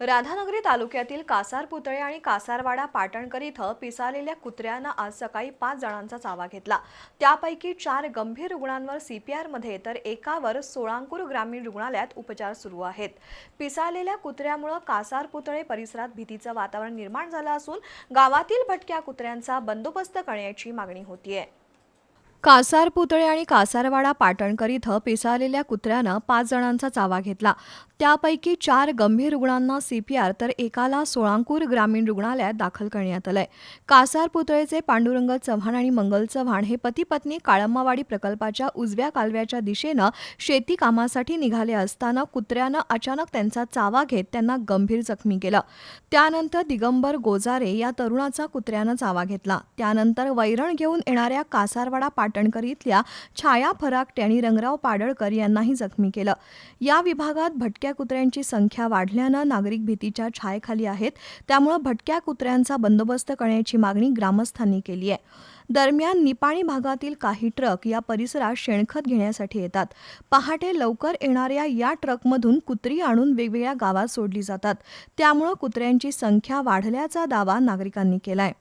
राधानगरी तालुक्यातील कासार पुतळे आणि कासारवाडा पाटणकर इथं पिसालेल्या कुत्र्यानं आज सकाळी पाच जणांचा चावा घेतला. त्यापैकी चार गंभीर रुग्णांवर सीपीआरमध्ये तर एकावर सोळांकूर ग्रामीण रुग्णालयात उपचार सुरू आहेत. पिसालेल्या कुत्र्यामुळं कासार पुतळे परिसरात भीतीचं वातावरण निर्माण झालं असून गावातील भटक्या कुत्र्यांचा बंदोबस्त करण्याची मागणी होतीये. कासार पुतळे आणि कासारवाडा पाटणकर इथं पिसाळलेल्या कुत्र्यानं पाच जणांचा चावा घेतला. त्यापैकी चार गंभीर रुग्णांना सीपीआर तर एकाला सोळांकूर ग्रामीण रुग्णालयात दाखल करण्यात आलंय. कासार पुतळेचे पांडुरंग चव्हाण आणि मंगल चव्हाण हे पती पत्नी काळम्मावाडी प्रकल्पाच्या उजव्या कालव्याच्या दिशेनं शेती कामासाठी निघाले असताना कुत्र्यानं अचानक त्यांचा चावा घेत त्यांना गंभीर जखमी केलं. त्यानंतर दिगंबर गोजारे या तरुणाचा कुत्र्यानं चावा घेतला. त्यानंतर वैरण घेऊन येणाऱ्या कासारवाडा पाटणकर इथल्या छाया फराकटे आणि रंगराव पाडळकर यांनाही जखमी केलं. या विभागात भटक्या कुत्र्यांची संख्या वाढल्यानं नागरिक भीतीच्या छायेखाली आहेत. त्यामुळं भटक्या कुत्र्यांचा बंदोबस्त करण्याची मागणी ग्रामस्थांनी केली आहे दरम्यान निपाणी भागातील काही ट्रक या परिसरात शेणखत घेण्यासाठी येतात. पहाटे लवकर येणाऱ्या या ट्रकमधून कुत्री आणून वेगवेगळ्या गावात सोडली जातात. त्यामुळं कुत्र्यांची संख्या वाढल्याचा दावा नागरिकांनी केलाय.